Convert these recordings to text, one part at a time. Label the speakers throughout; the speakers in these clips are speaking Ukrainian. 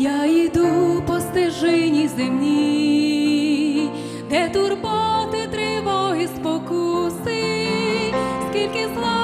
Speaker 1: Я йду по стежині земній, де турботи, тривоги, спокуси, скільки зла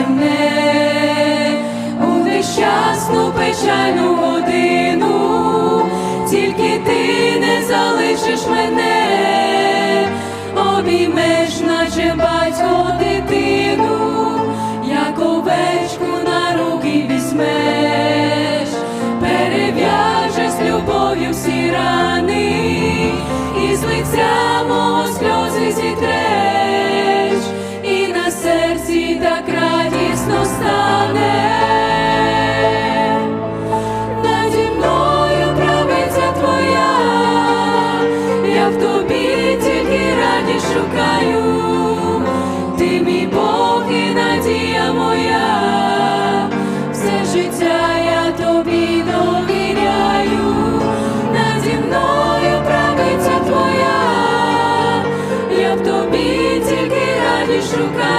Speaker 1: земне, у нещасну печальну годину, тільки ти не залишиш мене, обіймеш, наче батько дитину, як овечку на руки візьмеш, перев'яжеш любов'ю всі рани, і з лиця. шукаю, ти мій Бог і надія моя, все життя я тобі довіряю, наді мною правиця твоя, я в тобі тільки раді шукаю.